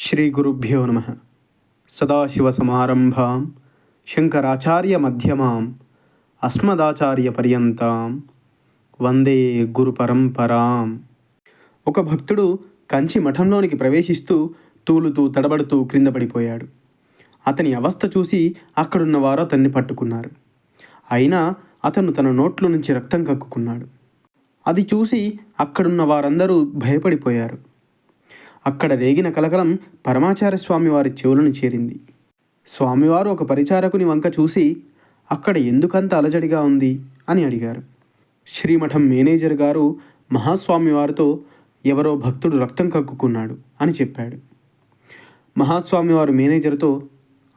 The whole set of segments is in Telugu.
శ్రీ గురుభ్యో నమ సదాశివసమారంభాం శంకరాచార్యమధ్యమాం అస్మదాచార్యపర్యంతాం వందే గురు పరంపరాం ఒక భక్తుడు కంచి మఠంలోనికి ప్రవేశిస్తూ తూలుతూ తడబడుతూ క్రింద పడిపోయాడు. అతని అవస్థ చూసి అక్కడున్న వారు అతన్ని పట్టుకున్నారు. అయినా అతను తన నోట్లో నుంచి రక్తం కక్కుకున్నాడు. అది చూసి అక్కడున్న వారందరూ భయపడిపోయారు. అక్కడ రేగిన కలకలం పరమాచార్య స్వామివారి చెవులను చేరింది. స్వామివారు ఒక పరిచారకుని వంక చూసి అక్కడ ఎందుకంత అలజడిగా ఉంది? అని అడిగారు. శ్రీమఠం మేనేజర్ గారు మహాస్వామి వారితో ఎవరో భక్తుడు రక్తం కక్కుకున్నాడు అని చెప్పాడు. మహాస్వామి వారు మేనేజర్తో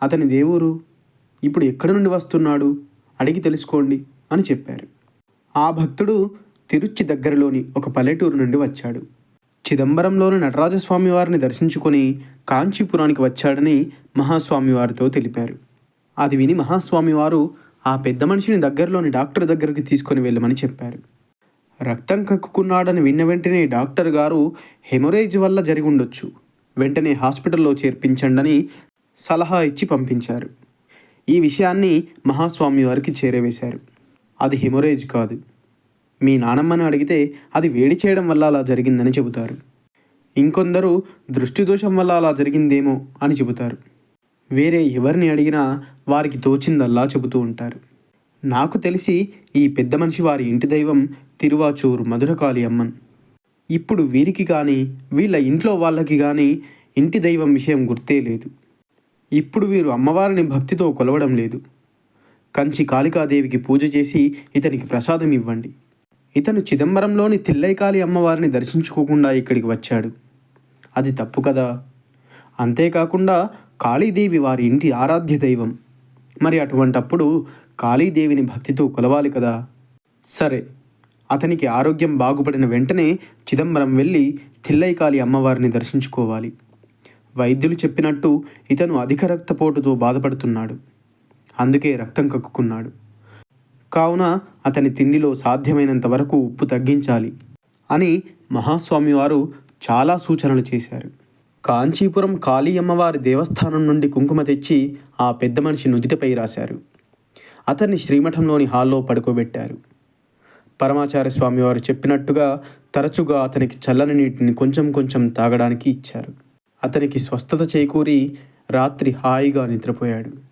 అతని దేవురు ఇప్పుడు ఎక్కడి నుండి వస్తున్నాడు? అడిగి తెలుసుకోండి అని చెప్పారు. ఆ భక్తుడు తిరుచి దగ్గరలోని ఒక పల్లెటూరు నుండి వచ్చాడు. చిదంబరంలోని నటరాజస్వామి వారిని దర్శించుకొని కాంచీపురానికి వచ్చాడని మహాస్వామి వారితో తెలిపారు. అది విని మహాస్వామివారు ఆ పెద్ద మనిషిని దగ్గరలోని డాక్టర్ దగ్గరికి తీసుకొని వెళ్ళమని చెప్పారు. రక్తం కక్కుకున్నాడని విన్న వెంటనే డాక్టర్ గారు హెమరేజ్ వల్ల జరిగి ఉండొచ్చు. వెంటనే హాస్పిటల్లో చేర్పించండని సలహా ఇచ్చి పంపించారు. ఈ విషయాన్ని మహాస్వామి వారికి చేరవేశారు. అది హెమరేజ్ కాదు. మీ నానమ్మని అడిగితే అది వేడి చేయడం వల్ల అలా జరిగిందని చెబుతారు. ఇంకొందరు దృష్టి దోషం వల్ల అలా జరిగిందేమో అని చెబుతారు. వేరే ఎవరిని అడిగినా వారికి తోచిందల్లా చెబుతూ ఉంటారు. నాకు తెలిసి ఈ పెద్ద మనిషి వారి ఇంటి దైవం తిరువాచూరు మధురకాళి అమ్మన్. ఇప్పుడు వీరికి కానీ వీళ్ళ ఇంట్లో వాళ్ళకి కానీ ఇంటి దైవం విషయం గుర్తే లేదు. ఇప్పుడు వీరు అమ్మవారిని భక్తితో కొలవడం లేదు. కంచి కాళికాదేవికి పూజ చేసి ఇతనికి ప్రసాదం ఇవ్వండి. ఇతను చిదంబరంలోని తిల్లైకాళి అమ్మవారిని దర్శించుకోకుండా ఇక్కడికి వచ్చాడు. అది తప్పు కదా? అంతేకాకుండా కాళీదేవి వారి ఇంటి ఆరాధ్య దైవం. మరి అటువంటప్పుడు కాళీదేవిని భక్తితో కొలవాలి కదా? సరే. అతనికి ఆరోగ్యం బాగుపడిన వెంటనే చిదంబరం వెళ్ళి తిల్లైకాళి అమ్మవారిని దర్శించుకోవాలి. వైద్యులు చెప్పినట్టు ఇతను అధిక రక్తపోటుతో బాధపడుతున్నాడు. అందుకే రక్తం కక్కుకున్నాడు. కావున అతని తిండిలో సాధ్యమైనంత వరకు ఉప్పు తగ్గించాలి అని మహాస్వామి వారు చాలా సూచనలు చేశారు. కాంచీపురం కాళీ అమ్మవారి దేవస్థానం నుండి కుంకుమ తెచ్చి ఆ పెద్ద మనిషి నుదిటిపై రాశారు. అతన్ని శ్రీమఠంలోని హాల్లో పడుకోబెట్టారు. పరమాచార్య స్వామి వారు చెప్పినట్టుగా తరచుగా అతనికి చల్లని నీటిని కొంచెం కొంచెం తాగడానికి ఇచ్చారు. అతనికి స్వస్థత చేకూరి రాత్రి హాయిగా నిద్రపోయాడు.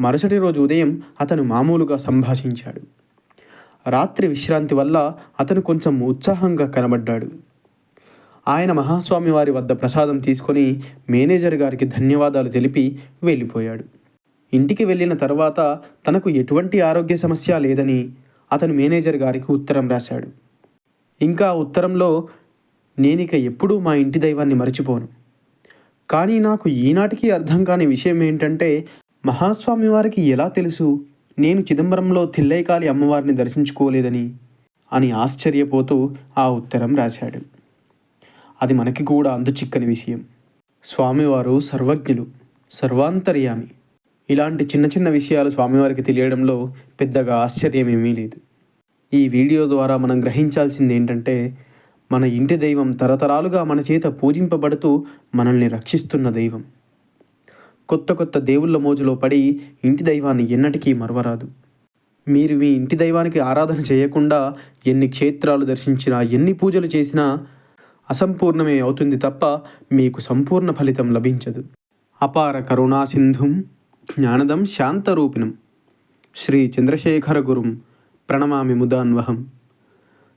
మరుసటి రోజు ఉదయం అతను మామూలుగా సంభాషించాడు. రాత్రి విశ్రాంతి వల్ల అతను కొంచెం ఉత్సాహంగా కనబడ్డాడు. ఆయన మహాస్వామి వారి వద్ద ప్రసాదం తీసుకొని మేనేజర్ గారికి ధన్యవాదాలు తెలిపి వెళ్ళిపోయాడు. ఇంటికి వెళ్ళిన తర్వాత తనకు ఎటువంటి ఆరోగ్య సమస్య లేదని అతను మేనేజర్ గారికి ఉత్తరం రాశాడు. ఇంకా ఉత్తరంలో నేనిక ఎప్పుడూ మా ఇంటి దైవాన్ని మర్చిపోను. కానీ నాకు ఈనాటికి అర్థం కాని విషయం ఏంటంటే మహాస్వామి వారికి ఎలా తెలుసు? నేను చిదంబరంలో తిల్లైకాలి అమ్మవారిని దర్శించుకోలేదని అని ఆశ్చర్యపోతూ ఆ ఉత్తరం రాశాడు. అది మనకి కూడా చిక్కని విషయం. స్వామివారు సర్వజ్ఞులు సర్వాంతర్యామి. ఇలాంటి చిన్న చిన్న విషయాలు స్వామివారికి తెలియడంలో పెద్దగా ఆశ్చర్యం ఏమీ లేదు. ఈ వీడియో ద్వారా మనం గ్రహించాల్సింది ఏంటంటే మన ఇంటి దైవం తరతరాలుగా మన చేత పూజింపబడుతూ మనల్ని రక్షిస్తున్న దైవం. కొత్త కొత్త దేవుళ్ళ మోజులో పడి ఇంటి దైవాన్ని ఎన్నటికీ మరవరాదు. మీరు మీ ఇంటి దైవానికి ఆరాధన చేయకుండా ఎన్ని క్షేత్రాలు దర్శించినా ఎన్ని పూజలు చేసినా అసంపూర్ణమే అవుతుంది తప్ప మీకు సంపూర్ణ ఫలితం లభించదు. అపార కరుణా సింధుం జ్ఞానదం శాంతరూపిణం. శ్రీ చంద్రశేఖర గురుం ప్రణమామి ముదాన్వహం.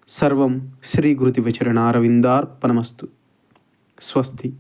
సర్వం శ్రీ గురుతి విచరణారవిందార్పణమస్తు. స్వస్తి.